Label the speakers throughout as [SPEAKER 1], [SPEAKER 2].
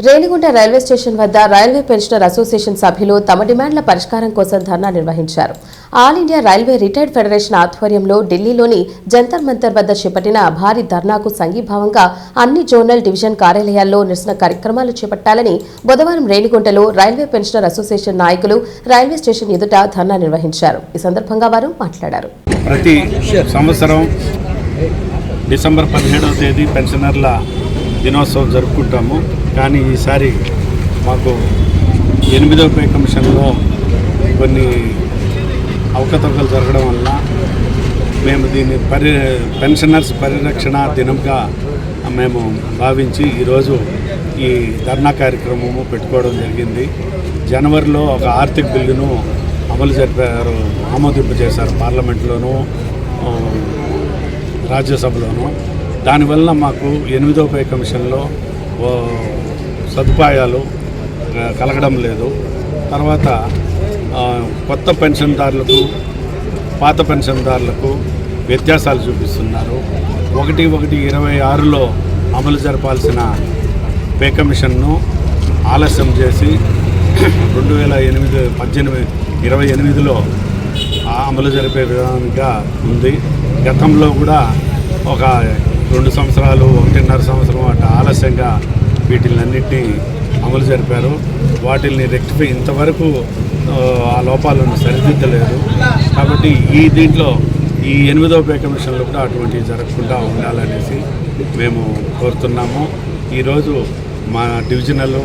[SPEAKER 1] Renigunta railway station వద్ద railway pensioner association సభ్యులు తమ డిమాండ్ల పరిష్కారం కోసం ధర్నా నిర్వహించారు. All India railway retired federation ఆధ్వర్యంలో ఢిల్లీలోని జంతర్ మంతర్ వద్ద చేపట్టిన భారీ ధర్నాకు సంఘీభావంగా అన్ని జోనల్ డివిజన్ కార్యాలయాల్లో నిరసన కార్యక్రమాలు చేపట్టాలని బుధవారం రేణిగుంటలో రైల్వే పెన్షనర్ అసోసియేషన్ నాయకులు రైల్వే స్టేషన్ ఎదుట ధర్నా నిర్వహించారు. ఈ సందర్భంగా వారు మాట్లాడారు.
[SPEAKER 2] ప్రతి సంవత్సరం డిసెంబర్ పదిహేడవ తేదీ పెన్షనర్ల దినోత్సవం జరుపుకుంటాము. కానీ ఈసారి మాకు ఎనిమిదవ పే కమిషన్లో కొన్ని అవకతవకలు జరగడం వల్ల మేము దీన్ని పరి పెన్షనర్స్ పరిరక్షణ దినంగా మేము భావించి ఈరోజు ఈ ధర్నా కార్యక్రమము పెట్టుకోవడం జరిగింది. జనవరిలో ఒక ఆర్థిక బిల్లును అమలు జరిపారు ఆమోదింపు చేశారు పార్లమెంట్లోనూ రాజ్యసభలోనూ రాజ్యసభలోను. దానివల్ల మాకు ఎనిమిదో పే కమిషన్లో సదుపాయాలు కలగడం లేదు. తర్వాత కొత్త పెన్షన్దారులకు పాత పెన్షన్దారులకు వ్యత్యాసాలు చూపిస్తున్నారు. ఒకటి ఒకటి ఇరవై ఆరులో అమలు జరపాల్సిన పే కమిషన్ను ఆలస్యం చేసి రెండు వేల ఎనిమిది పద్దెనిమిది ఇరవై ఎనిమిదిలో ఆ అమలు జరిపే విధానంగా ఉంది. గతంలో కూడా ఒక రెండు సంవత్సరాలు ఒకటిన్నర సంవత్సరం అట్లా ఆలస్యంగా వీటిలన్నింటినీ అమలు జరిపారు. వాటిని రెక్టిఫై ఇంతవరకు ఆ, లోపాలను సరిదిద్దలేదు. కాబట్టి ఈ దీంట్లో ఈ ఎనిమిదో పే కమిషన్లో కూడా అటువంటివి జరగకుండా ఉండాలనేసి మేము కోరుతున్నాము. ఈరోజు మా డివిజనల్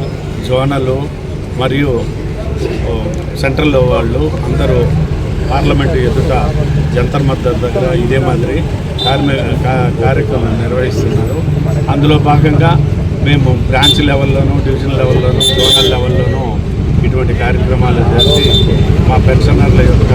[SPEAKER 2] జోనల్ మరియు సెంట్రల్ వాళ్ళు అందరూ పార్లమెంటు ఎదుట జంతర్ మద్దతు దగ్గర ఇదే మాదిరి కార్మిక కార్యక్రమం నిర్వహిస్తున్నారు. అందులో భాగంగా మేము బ్రాంచ్ లెవెల్లోనూ డివిజన్ లెవెల్లోనూ జోనల్ లెవెల్లోనూ ఇటువంటి కార్యక్రమాలు చేసి మా పెన్షనర్ల యొక్క